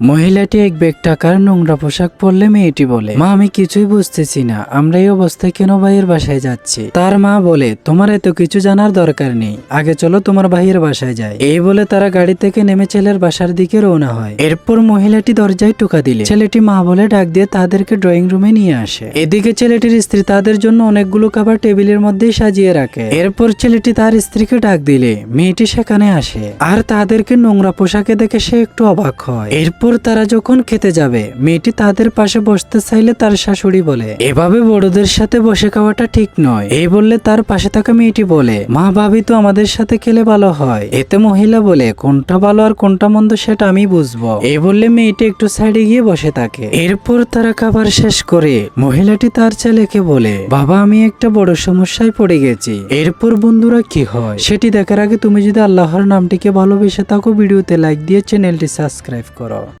মহিলাটি এক ব্যাগ টাকার নোংরা পোশাক পরলে মেয়েটি বলে, মা, আমি কিছুই বুঝতেছি না, আমরা এই অবস্থায় কেন ভাইয়ের বাসায় যাচ্ছি? তার মা বলে, তোমার এত কিছু জানার দরকার নেই, আগে চলো তোমার ভাইয়ের বাসায় যায় এই বলে তারা গাড়ি থেকে নেমে ছেলের বাসার দিকে রওনা হয়। এরপর মহিলাটি দরজায় টোকা দিলে। ছেলেটি মা বলে ডাক দিয়ে তাদেরকে ড্রয়িং রুমে নিয়ে আসে। এদিকে ছেলেটির স্ত্রী তাদের জন্য অনেকগুলো খাবার টেবিলের মধ্যেই সাজিয়ে রাখে। এরপর ছেলেটি তার স্ত্রীকে ডাক দিলে, মেয়েটি সেখানে আসে। আর তাদেরকে নোংরা পোশাকে দেখে সে একটু অবাক হয়। এরপর তারা যখন খেতে যাবে, মেয়েটি তাদের পাশে বসতে চাইলে তার শাশুড়ি বলে, এভাবে বড়দের সাথে বসে খাওয়াটা ঠিক নয়। এই বললে তার পাশে থাকা মেয়েটি বলে, মা ভাবি তো আমাদের সাথে খেলে ভালো হয়। এতে মহিলা বলে, কোনটা ভালো আর কোনটা মন্দ সেটা আমি বুঝব। এই বললে মেয়েটি একটু সাইডে গিয়ে বসে থাকে। এরপর তারা খাবার শেষ করে, মহিলাটি তার ছেলেকে বলে, বাবা, আমি একটা বড় সমস্যায় পড়ে গেছি। এরপর বন্ধুরা কি হয়? সেটি দেখার আগে তুমি যদি আল্লাহর নামটিকে ভালোবেসে থাকো, ভিডিওতে লাইক দিয়ে চ্যানেলটি সাবস্ক্রাইব করো।